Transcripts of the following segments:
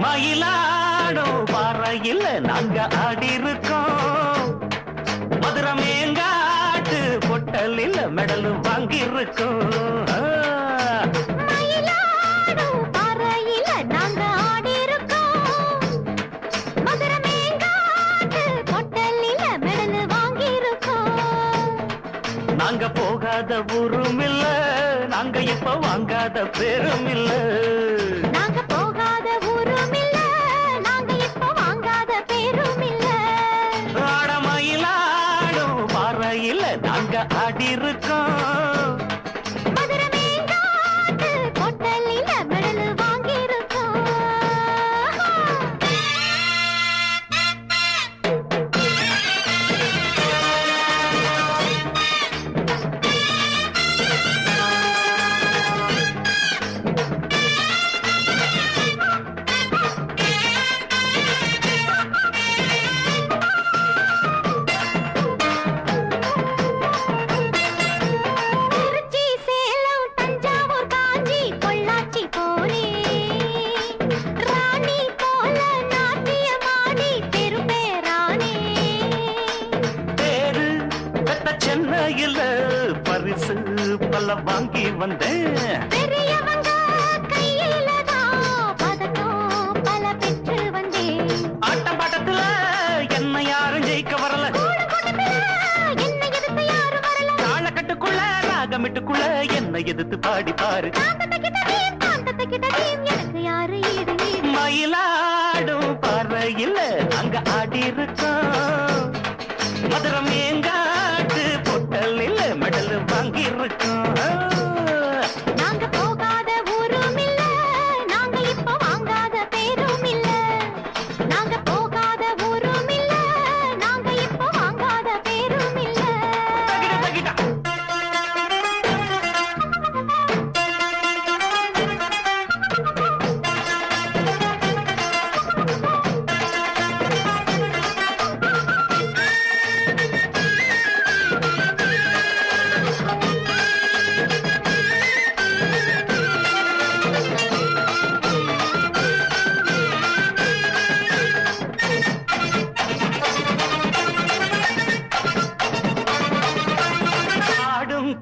மயிலாடோ பாறையில் நாங்க ஆடிருக்கோம் மதுரமேங்காட்டு பொட்டலில் மெடல் வாங்கியிருக்கோம். நாங்க போகாத ஊரும் இல்ல நாங்க இப்ப வாங்காத பேரும் இல்ல. நாங்க நாங்க அடி இருக்கோம். பல வாங்கி வந்தேன். ஆட்டப்பாட்டத்துல என்ன யாரும் ஜெயிக்க வரல. தாழக்கட்டுக்குள்ள ராகமிட்டுக்குள்ள என்ன எதிர்த்து பாடி பாரு. மயிலாடும் பார்வையில் அங்க ஆடி இருக்கான்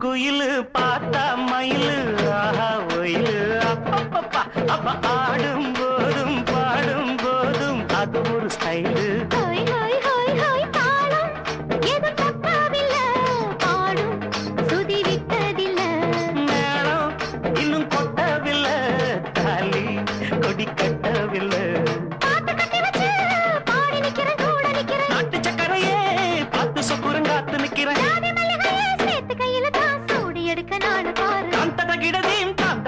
குயிலு பார்த்தா மயிலு ஆஹா ஒயிலு. அப்பா ஆடும் போதும் பாடும் போதும் அது ஒரு ஸ்டைலு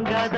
தாங்காத